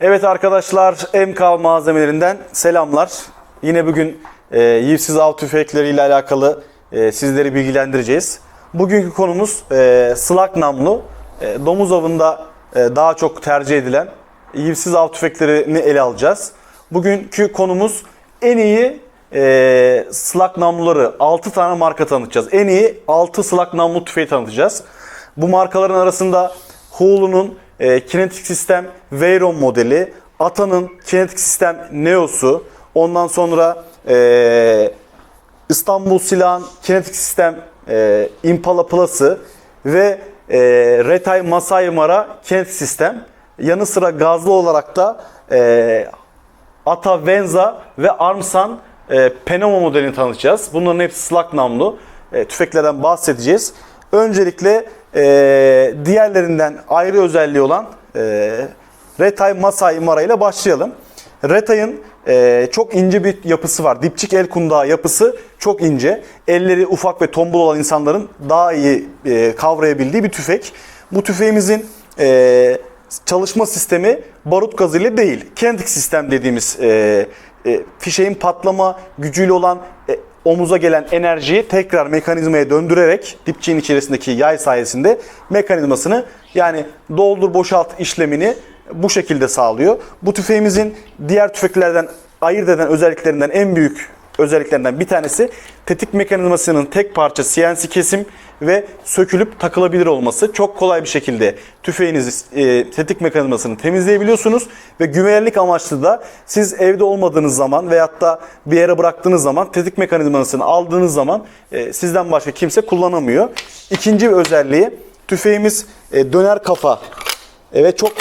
Evet arkadaşlar MK malzemelerinden selamlar. Yine bugün e, yivsiz av tüfekleri ile alakalı e, sizleri bilgilendireceğiz. Bugünkü konumuz e, slak namlu. E, domuz avında e, daha çok tercih edilen yivsiz av tüfeklerini ele alacağız. Bugünkü konumuz en iyi e, slak namluları 6 tane marka tanıtacağız. En iyi 6 slak namlu tüfeği tanıtacağız. Bu markaların arasında Hulu'nun e, kinetik sistem Veyron modeli, Ata'nın kinetik sistem Neos'u, ondan sonra e, İstanbul Silah'ın kinetik sistem e, Impala Plus'ı ve e, Retay Masai Mara kinetik sistem. Yanı sıra gazlı olarak da e, Ata Venza ve Armsan e, Penoma modelini tanıtacağız. Bunların hepsi slak namlu e, tüfeklerden bahsedeceğiz. Öncelikle e, diğerlerinden ayrı özelliği olan e, Retay Masai Mara ile başlayalım. Retay'ın e, çok ince bir yapısı var. Dipçik el kundağı yapısı çok ince. Elleri ufak ve tombul olan insanların daha iyi e, kavrayabildiği bir tüfek. Bu tüfeğimizin e, çalışma sistemi barut gazıyla değil. Kinetik sistem dediğimiz e, e, fişeğin patlama gücüyle olan e, omuza gelen enerjiyi tekrar mekanizmaya döndürerek dipçiğin içerisindeki yay sayesinde mekanizmasını yani doldur boşalt işlemini bu şekilde sağlıyor. Bu tüfeğimizin diğer tüfeklerden ayırt eden özelliklerinden en büyük özelliklerinden bir tanesi tetik mekanizmasının tek parça CNC kesim ve sökülüp takılabilir olması. Çok kolay bir şekilde tüfeğinizi e, tetik mekanizmasını temizleyebiliyorsunuz ve güvenlik amaçlı da siz evde olmadığınız zaman veyahut da bir yere bıraktığınız zaman tetik mekanizmasını aldığınız zaman e, sizden başka kimse kullanamıyor. İkinci bir özelliği tüfeğimiz e, döner kafa ve çok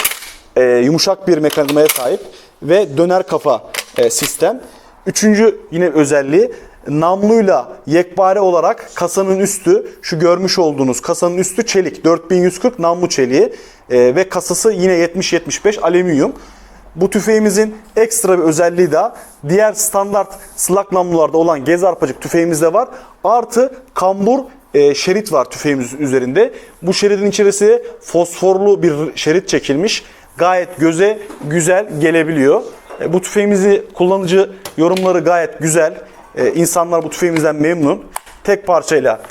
e, yumuşak bir mekanizmaya sahip ve döner kafa e, sistem. Üçüncü yine özelliği namluyla yekpare olarak kasanın üstü şu görmüş olduğunuz kasanın üstü çelik 4140 namlu çeliği e, ve kasası yine 70-75 alüminyum. Bu tüfeğimizin ekstra bir özelliği de diğer standart slak namlularda olan gez arpacık tüfeğimizde var. Artı kambur e, şerit var tüfeğimizin üzerinde. Bu şeridin içerisine fosforlu bir şerit çekilmiş. Gayet göze güzel gelebiliyor. E, bu tüfeğimizi kullanıcı yorumları gayet güzel. E, insanlar bu tüfeğimizden memnun. Tek parçayla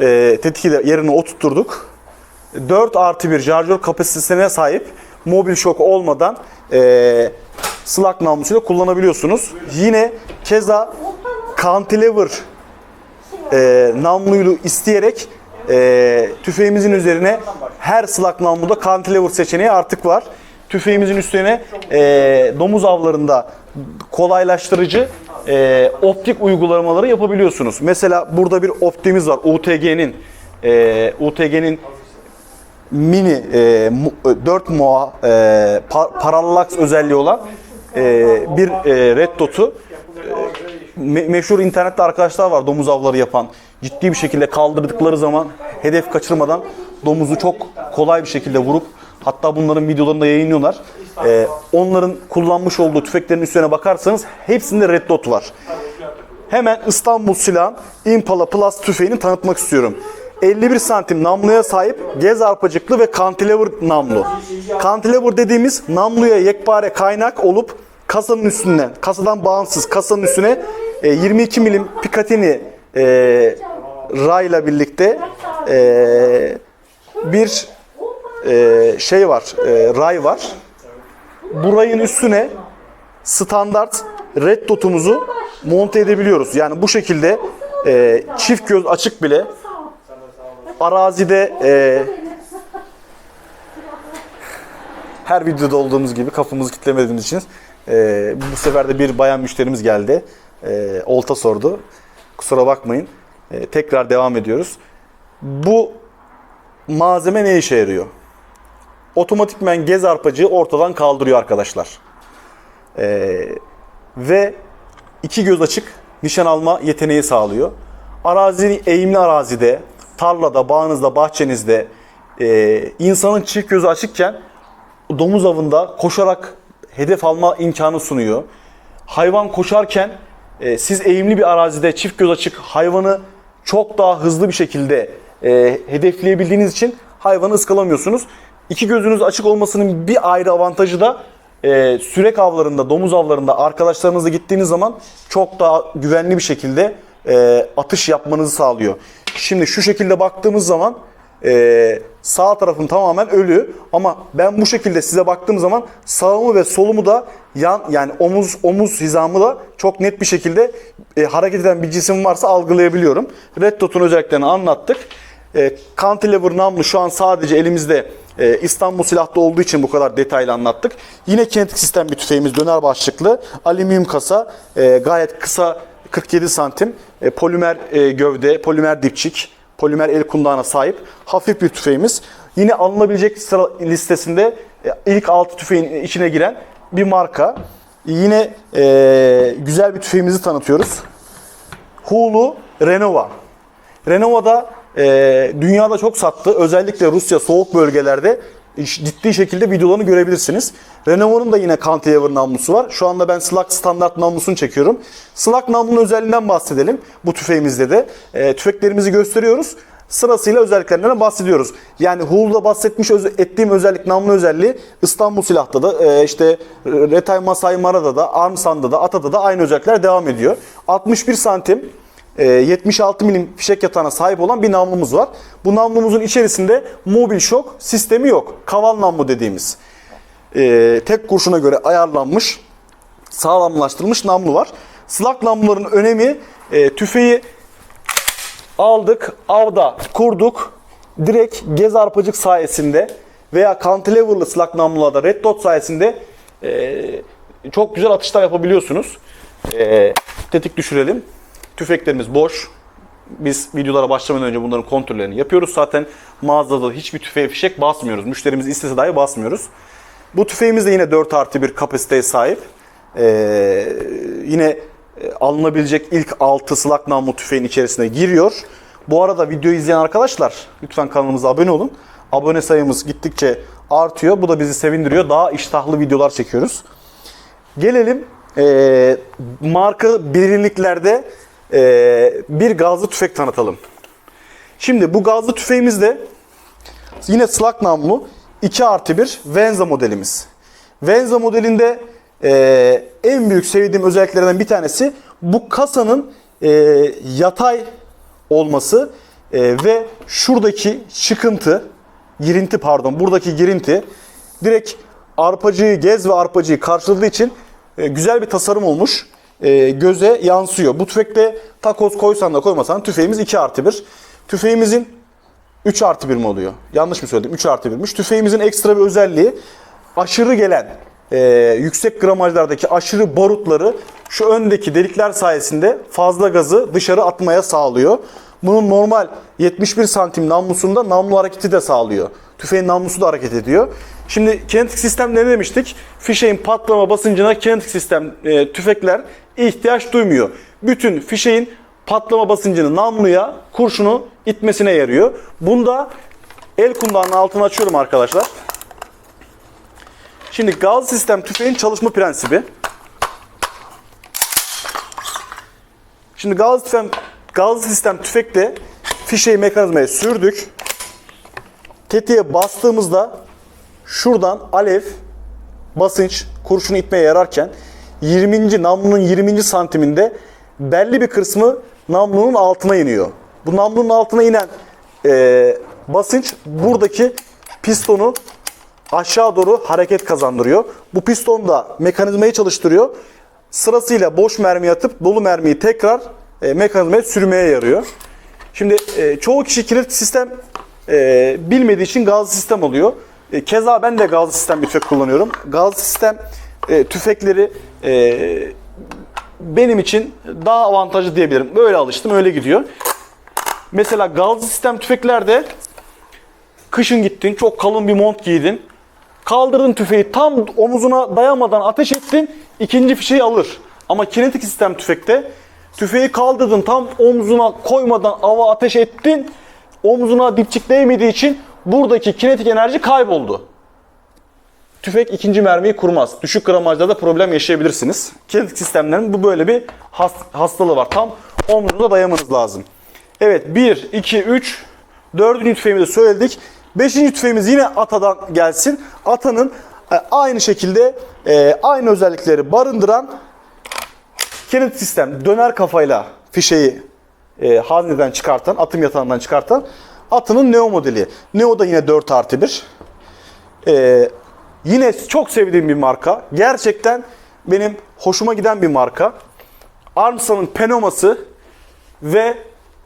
e, tetiki de yerine oturtturduk. 4 artı 1 şarjör kapasitesine sahip mobil şok olmadan e, slak namlusuyla kullanabiliyorsunuz. Yine keza cantilever e, namluyu isteyerek e, tüfeğimizin üzerine her slak namluda cantilever seçeneği artık var. Tüfeğimizin üstüne e, domuz avlarında kolaylaştırıcı e, optik uygulamaları yapabiliyorsunuz. Mesela burada bir optimiz var. UTG'nin e, UTG'nin mini e, mu- 4 MOA e, pa- parallax özelliği olan e, bir e, red dot'u e, me- meşhur internette arkadaşlar var domuz avları yapan. Ciddi bir şekilde kaldırdıkları zaman hedef kaçırmadan domuzu çok kolay bir şekilde vurup hatta bunların videolarını da yayınlıyorlar. E, onların kullanmış olduğu tüfeklerin üstüne bakarsanız hepsinde red dot var. Hemen İstanbul Silah'ın Impala Plus tüfeğini tanıtmak istiyorum. 51 santim namluya sahip gez arpacıklı ve cantilever namlu. Cantilever dediğimiz namluya yekpare kaynak olup kasanın üstünden, kasadan bağımsız kasanın üstüne e, 22 milim Picatinny e, rayla birlikte e, bir e, şey var, e, ray var. Bu rayın üstüne standart red dot'umuzu monte edebiliyoruz. Yani bu şekilde e, çift göz açık bile arazide e, her videoda olduğumuz gibi kafamızı kitlemediğimiz için e, bu sefer de bir bayan müşterimiz geldi. E, olta sordu. Kusura bakmayın. E, tekrar devam ediyoruz. Bu malzeme ne işe yarıyor? Otomatikmen gez arpacığı ortadan kaldırıyor arkadaşlar. Ee, ve iki göz açık nişan alma yeteneği sağlıyor. Arazi eğimli arazide, tarlada, bağınızda, bahçenizde e, insanın çift gözü açıkken domuz avında koşarak hedef alma imkanı sunuyor. Hayvan koşarken e, siz eğimli bir arazide çift göz açık hayvanı çok daha hızlı bir şekilde e, hedefleyebildiğiniz için hayvanı ıskalamıyorsunuz. İki gözünüz açık olmasının bir ayrı avantajı da e, sürek avlarında, domuz avlarında arkadaşlarınızla gittiğiniz zaman çok daha güvenli bir şekilde e, atış yapmanızı sağlıyor. Şimdi şu şekilde baktığımız zaman e, sağ tarafım tamamen ölü ama ben bu şekilde size baktığım zaman sağımı ve solumu da yan yani omuz omuz hizamı da çok net bir şekilde e, hareket eden bir cisim varsa algılayabiliyorum. Red Dot'un özelliklerini anlattık. E, cantilever namlu şu an sadece elimizde e, İstanbul silahta olduğu için bu kadar detaylı anlattık. Yine kinetik sistem bir tüfeğimiz döner başlıklı. Alüminyum kasa e, gayet kısa 47 santim. E, polimer e, gövde, polimer dipçik, polimer el kundağına sahip hafif bir tüfeğimiz. Yine alınabilecek sıra listesinde ilk 6 tüfeğin içine giren bir marka. Yine e, güzel bir tüfeğimizi tanıtıyoruz. Hulu Renova. Renova'da e, dünyada çok sattı. Özellikle Rusya soğuk bölgelerde ciddi şekilde videolarını görebilirsiniz. Renova'nın da yine cantilever namlusu var. Şu anda ben Slug standart namlusunu çekiyorum. Slug namlunun özelliğinden bahsedelim. Bu tüfeğimizde de. E, tüfeklerimizi gösteriyoruz. Sırasıyla özelliklerinden bahsediyoruz. Yani Hulu'da bahsetmiş öz- ettiğim özellik, namlu özelliği İstanbul Silah'ta da, e, işte Retay Masai Mara'da da, Armsan'da da, Ata'da da aynı özellikler devam ediyor. 61 santim 76 milim fişek yatağına sahip olan bir namlumuz var. Bu namlumuzun içerisinde mobil şok sistemi yok. Kaval namlu dediğimiz. E, tek kurşuna göre ayarlanmış, sağlamlaştırılmış namlu var. Slug namluların önemi e, tüfeği aldık, avda kurduk. Direkt gez arpacık sayesinde veya cantilever'lı slug namlularda red dot sayesinde çok güzel atışlar yapabiliyorsunuz. Tetik düşürelim. Tüfeklerimiz boş. Biz videolara başlamadan önce bunların kontrollerini yapıyoruz. Zaten mağazada hiçbir tüfeğe fişek basmıyoruz. Müşterimiz istese dahi basmıyoruz. Bu tüfeğimiz de yine 4 artı bir kapasiteye sahip. Ee, yine e, alınabilecek ilk 6 slug namlu tüfeğin içerisine giriyor. Bu arada videoyu izleyen arkadaşlar lütfen kanalımıza abone olun. Abone sayımız gittikçe artıyor. Bu da bizi sevindiriyor. Daha iştahlı videolar çekiyoruz. Gelelim e, marka bilinirliklerde e, bir gazlı tüfek tanıtalım. Şimdi bu gazlı tüfeğimizde yine slug namlu 2 artı 1 Venza modelimiz. Venza modelinde e, en büyük sevdiğim özelliklerinden bir tanesi bu kasanın e, yatay olması e, ve şuradaki çıkıntı, girinti pardon buradaki girinti direkt arpacıyı gez ve arpacıyı karşıladığı için e, güzel bir tasarım olmuş. E, göze yansıyor. Bu tüfekte takoz koysan da koymasan tüfeğimiz 2 artı 1. Tüfeğimizin 3 artı 1 mi oluyor? Yanlış mı söyledim? 3 artı 1'miş. Tüfeğimizin ekstra bir özelliği aşırı gelen e, yüksek gramajlardaki aşırı barutları şu öndeki delikler sayesinde fazla gazı dışarı atmaya sağlıyor. Bunun normal 71 santim namlusunda namlu hareketi de sağlıyor. Tüfeğin namlusu da hareket ediyor. Şimdi kinetik sistem ne demiştik? Fişeğin patlama basıncına kinetik sistem e, tüfekler ihtiyaç duymuyor. Bütün fişeğin patlama basıncını namluya, kurşunu itmesine yarıyor. Bunda el kundağının altını açıyorum arkadaşlar. Şimdi gaz sistem tüfeğin çalışma prensibi. Şimdi gaz sistem gaz sistem tüfekte fişeği mekanizmaya sürdük. Tetiğe bastığımızda şuradan alev basınç kurşunu itmeye yararken 20. namlunun 20. santiminde belli bir kısmı namlunun altına iniyor. Bu namlunun altına inen e, basınç buradaki pistonu aşağı doğru hareket kazandırıyor. Bu piston da mekanizmayı çalıştırıyor. Sırasıyla boş mermi atıp dolu mermiyi tekrar e, mekanizmaya sürmeye yarıyor. Şimdi e, çoğu kişi kinetik sistem e, bilmediği için gazlı sistem oluyor. E, keza ben de gazlı sistem bir tüfek kullanıyorum. Gazlı sistem e, tüfekleri e, benim için daha avantajlı diyebilirim. Böyle alıştım, öyle gidiyor. Mesela gazlı sistem tüfeklerde kışın gittin, çok kalın bir mont giydin. Kaldırdın tüfeği tam omuzuna dayamadan ateş ettin, ikinci fişeği alır. Ama kinetik sistem tüfekte tüfeği kaldırdın tam omzuna koymadan ava ateş ettin. Omzuna dipçik değmediği için buradaki kinetik enerji kayboldu. Tüfek ikinci mermiyi kurmaz. Düşük gramajlarda problem yaşayabilirsiniz. Kinetik sistemlerin bu böyle bir has- hastalığı var. Tam omzunuza dayamanız lazım. Evet 1, 2, 3, dördüncü tüfeğimizi söyledik. Beşinci tüfeğimiz yine Ata'dan gelsin. Ata'nın E, Aynı şekilde e, aynı özellikleri barındıran kilit sistem döner kafayla fişeyi e, hazneden çıkartan, atım yatağından çıkartan atının Neo modeli. Neo da yine 4 artı 1. E, yine çok sevdiğim bir marka. Gerçekten benim hoşuma giden bir marka. Armstrong'un Penoması ve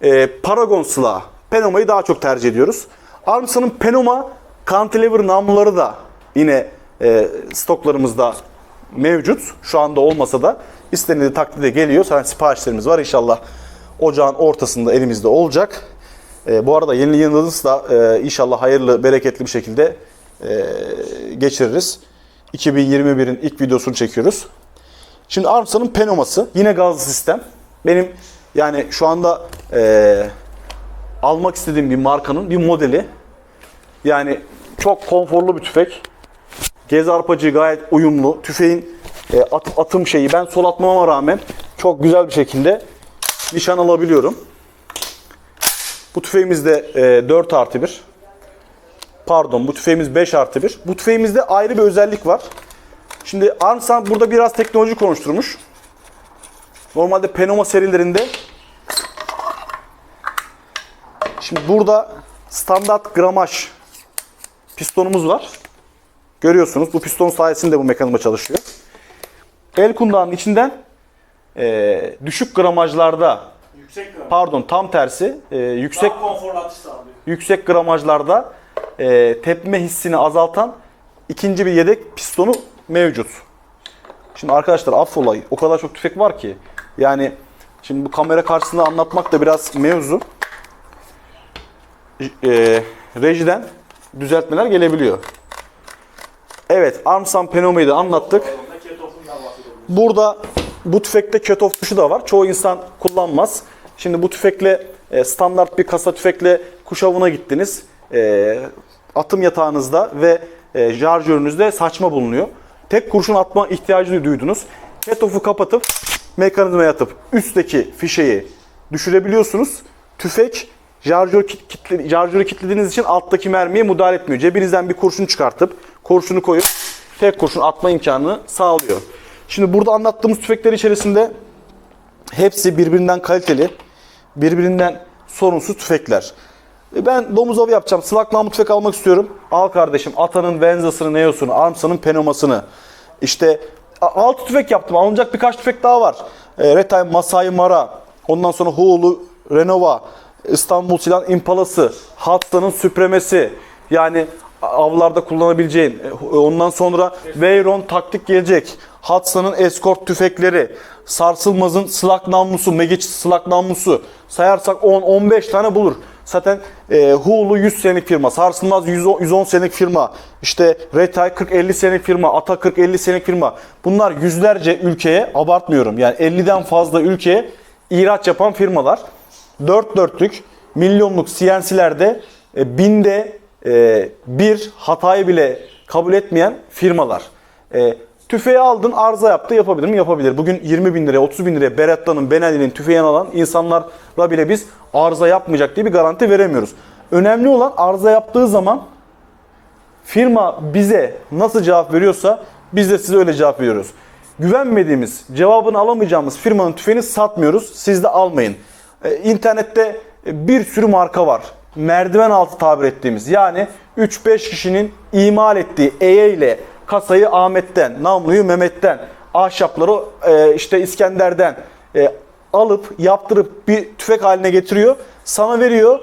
e, Paragon silahı. Penoma'yı daha çok tercih ediyoruz. Armstrong'un Penoma cantilever namluları da yine e, stoklarımızda mevcut. Şu anda olmasa da istenildiği takdirde geliyor. Zaten siparişlerimiz var. İnşallah ocağın ortasında elimizde olacak. E, bu arada yeni yılınızı da e, inşallah hayırlı, bereketli bir şekilde e, geçiririz. 2021'in ilk videosunu çekiyoruz. Şimdi Armstrong'un Penoması yine gazlı sistem. Benim yani şu anda e, almak istediğim bir markanın bir modeli. Yani çok konforlu bir tüfek. Gez arpacı gayet uyumlu. Tüfeğin e, at- atım şeyi ben sol atmama rağmen çok güzel bir şekilde nişan alabiliyorum. Bu tüfeğimiz de e, 4 artı 1. Pardon bu tüfeğimiz 5 artı 1. Bu tüfeğimizde ayrı bir özellik var. Şimdi Armstrong burada biraz teknoloji konuşturmuş. Normalde Penoma serilerinde Şimdi burada standart gramaj pistonumuz var. Görüyorsunuz bu piston sayesinde bu mekanizma çalışıyor. El kundağının içinden eee, düşük gramajlarda Yüksek gram. pardon tam tersi eee, yüksek yüksek gramajlarda e, tepme hissini azaltan ikinci bir yedek pistonu mevcut. Şimdi arkadaşlar affola o kadar çok tüfek var ki yani şimdi bu kamera karşısında anlatmak da biraz mevzu. E, rejiden düzeltmeler gelebiliyor. Evet Armstrong Penoma'yı da anlattık. Burada bu tüfekte cut-off tuşu da var. Çoğu insan kullanmaz. Şimdi bu tüfekle e, standart bir kasa tüfekle kuş avına gittiniz. E, atım yatağınızda ve e, şarjörünüzde saçma bulunuyor. Tek kurşun atma ihtiyacı duydunuz. Cut-off'u kapatıp mekanizmaya atıp üstteki fişeyi düşürebiliyorsunuz. Tüfek şarjör kit, kitle, şarjörü kilitlediğiniz için alttaki mermiye müdahale etmiyor. Cebinizden bir kurşun çıkartıp kurşunu koyup tek kurşun atma imkanını sağlıyor. Şimdi burada anlattığımız tüfekler içerisinde hepsi birbirinden kaliteli, birbirinden sorunsuz tüfekler. E Ben domuz avı yapacağım. Slak namlu tüfek almak istiyorum. Al kardeşim Atan'ın Venza'sını, Neos'unu, Armsa'nın Penomas'ını. İşte a- altı tüfek yaptım. Alınacak birkaç tüfek daha var. E, Retay Masai Mara. Ondan sonra Huolu Renova. İstanbul Silah Impala'sı. Hatsa'nın Süpremesi. Yani avlarda kullanabileceğin. E, Ondan sonra Veyron taktik gelecek. Hatsa'nın eskort tüfekleri. Sarsılmaz'ın slak namlusu, Megic slak namlusu. Sayarsak 10-15 tane bulur. Zaten e, Hulu 100 senelik firma, Sarsılmaz 110, 110 senelik firma, işte Retay 40-50 senelik firma, Ata 40-50 senelik firma. Bunlar yüzlerce ülkeye, abartmıyorum yani 50'den fazla ülkeye ihraç yapan firmalar. Dört dörtlük, milyonluk CNC'lerde e, binde e, bir hatayı bile kabul etmeyen firmalar. E, tüfeği aldın arıza yaptı yapabilir mi? Yapabilir. Bugün 20 bin liraya 30 bin liraya Beretta'nın Benelli'nin tüfeğini alan insanlara bile biz arıza yapmayacak diye bir garanti veremiyoruz. Önemli olan arıza yaptığı zaman firma bize nasıl cevap veriyorsa biz de size öyle cevap veriyoruz. Güvenmediğimiz, cevabını alamayacağımız firmanın tüfeğini satmıyoruz. Siz de almayın. Ee, İnternette bir sürü marka var. Merdiven altı tabir ettiğimiz. Yani 3-5 kişinin imal ettiği EYE ile kasayı Ahmet'ten, namluyu Mehmet'ten, ahşapları e, işte İskender'den e, alıp yaptırıp bir tüfek haline getiriyor. Sana veriyor.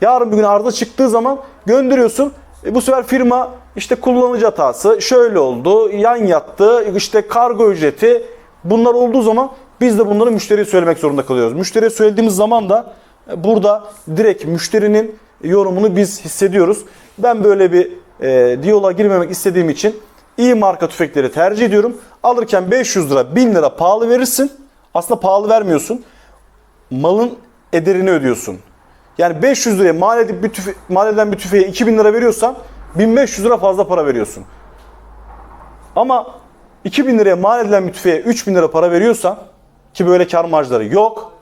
Yarın bir gün arıza çıktığı zaman gönderiyorsun. E, bu sefer firma işte kullanıcı hatası şöyle oldu, yan yattı, işte kargo ücreti bunlar olduğu zaman biz de bunları müşteriye söylemek zorunda kalıyoruz. Müşteriye söylediğimiz zaman da e, burada direkt müşterinin yorumunu biz hissediyoruz. Ben böyle bir e, diyaloğa girmemek istediğim için iyi marka tüfekleri tercih ediyorum. Alırken 500 lira, 1000 lira pahalı verirsin. Aslında pahalı vermiyorsun. Malın ederini ödüyorsun. Yani 500 liraya mal, edip bir tüfe, mal edilen bir tüfeğe 2000 lira veriyorsan 1500 lira fazla para veriyorsun. Ama 2000 liraya mal edilen bir tüfeğe 3000 lira para veriyorsan ki böyle kar marjları yok.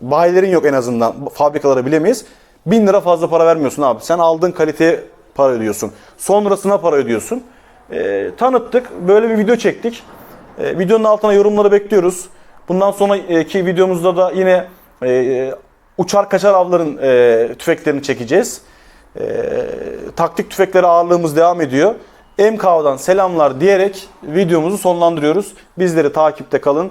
Bayilerin yok en azından. Fabrikalara bilemeyiz. 1000 lira fazla para vermiyorsun abi. Sen aldığın kaliteye para ödüyorsun. Sonrasına para ödüyorsun. E, tanıttık. Böyle bir video çektik. E, videonun altına yorumları bekliyoruz. Bundan sonraki videomuzda da yine e, uçar kaçar avların e, tüfeklerini çekeceğiz. E, taktik tüfekleri ağırlığımız devam ediyor. MK'dan selamlar diyerek videomuzu sonlandırıyoruz. Bizleri takipte kalın.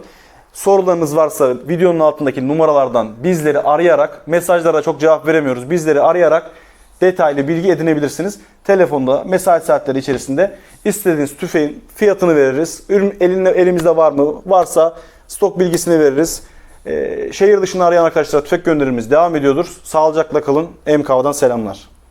Sorularınız varsa videonun altındaki numaralardan bizleri arayarak, mesajlara çok cevap veremiyoruz. Bizleri arayarak detaylı bilgi edinebilirsiniz. Telefonda mesai saatleri içerisinde istediğiniz tüfeğin fiyatını veririz. Ürün elinde, elimizde var mı? Varsa stok bilgisini veririz. Ee, şehir dışına arayan arkadaşlara tüfek gönderimiz devam ediyordur. Sağlıcakla kalın. MK'dan selamlar.